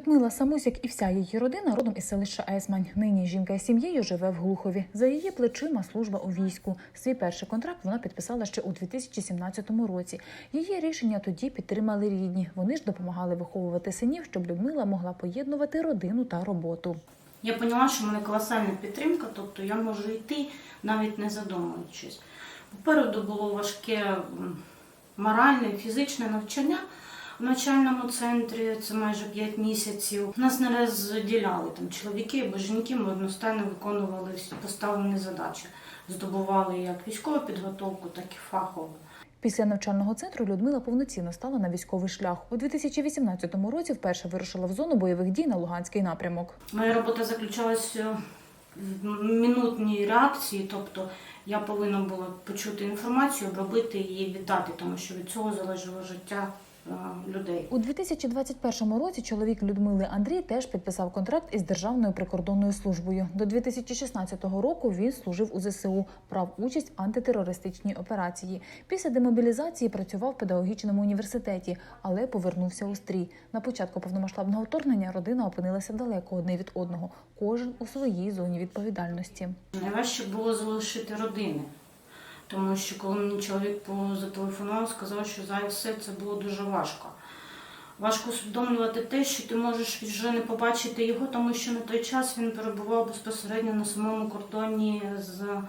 Людмила Самусік і вся її родина родом із селища Есмань. Нині жінка із сім'єю живе в Глухові. За її плечима служба у війську. Свій перший контракт вона підписала ще у 2017 році. Її рішення тоді підтримали рідні. Вони ж допомагали виховувати синів, щоб Людмила могла поєднувати родину та роботу. Я поняла, що в мене колосальна підтримка, тобто я можу йти, навіть не задумуючись. Попереду було важке моральне, фізичне навчання в навчальному центрі, це майже 5 місяців. Нас не розділяли там чоловіки або жінки, ми одностайно виконували всі поставлені задачі. Здобували як військову підготовку, так і фахову. Після навчального центру Людмила повноцінно стала на військовий шлях. У 2018 році вперше вирушила в зону бойових дій на Луганський напрямок. Моя робота заключалася в минутній реакції, тобто я повинна була почути інформацію, обробити її, віддати, тому що від цього залежало життя е, людей. У 2021 році чоловік Людмили Андрій теж підписав контракт із Державною прикордонною службою. До 2016 року він служив у ЗСУ, брав участь в антитерористичній операції. Після демобілізації працював в педагогічному університеті, але повернувся у стрій. На початку повномасштабного вторгнення родина опинилася далеко одне від одного, кожен у своїй зоні відповідальності. Найважче було залишити родини. Тому що коли мені чоловік позателефонував, сказав, що за все це було дуже важко. Важко усвідомлювати те, що ти можеш вже не побачити його, тому що на той час він перебував безпосередньо на самому кордоні з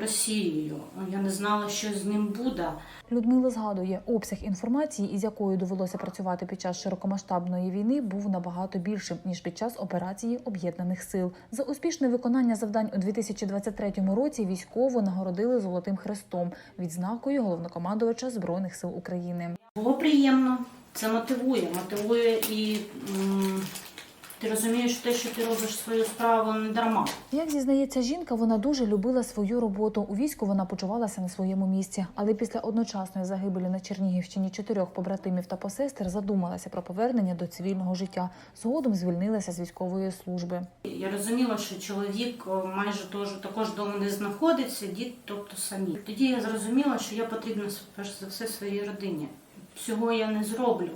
Росією. Я не знала, що з ним буде. Людмила згадує, обсяг інформації, із якою довелося працювати під час широкомасштабної війни, був набагато більшим ніж під час операції об'єднаних сил. За успішне виконання завдань у 2023 році військову нагородили золотим хрестом, відзнакою головнокомандувача збройних сил України. Було приємно, це мотивує, мотивує і м, ти розумієш те, що ти робиш свою справу не дарма. Як зізнається жінка, вона дуже любила свою роботу. У війську вона почувалася на своєму місці, але після одночасної загибелі на Чернігівщині чотирьох побратимів та посестер задумалася про повернення до цивільного життя. Згодом звільнилася з військової служби. Я розуміла, що чоловік майже теж, також вдома не знаходиться, діти, тобто самі. Тоді я зрозуміла, що я потрібна перш за все своїй родині. Всього я не зроблю,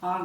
а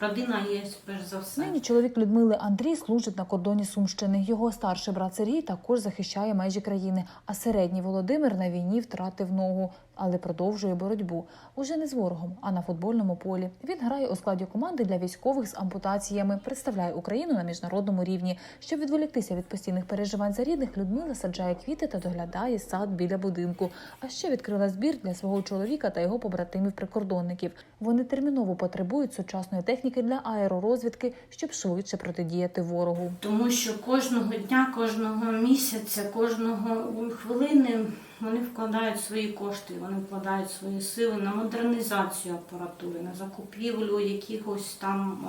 родина є перш за все. Нині чоловік Людмили Андрій служить на кордоні Сумщини. Його старший брат Сергій також захищає межі країни. А середній Володимир на війні втратив ногу, але продовжує боротьбу уже не з ворогом, а на футбольному полі. Він грає у складі команди для військових з ампутаціями, представляє Україну на міжнародному рівні. Щоб відволіктися від постійних переживань за рідних, Людмила саджає квіти та доглядає сад біля будинку. А ще відкрила збір для свого чоловіка та його побратимів-прикордонників. Вони терміново потребують сучасної техніки для аеророзвідки, щоб швидше протидіяти ворогу. Тому що кожного дня, кожного місяця, кожного хвилини вони вкладають свої кошти, вони вкладають свої сили на модернізацію апаратури, на закупівлю якихось там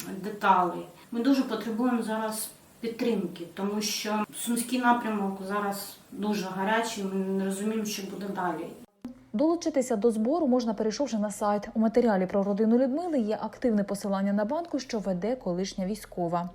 е, деталей. Ми дуже потребуємо зараз підтримки, тому що сумський напрямок зараз дуже гарячий. Ми не розуміємо, що буде далі. Долучитися до збору можна, перейшовши на сайт. У матеріалі про родину Людмили є активне посилання на банку, що веде колишня військова.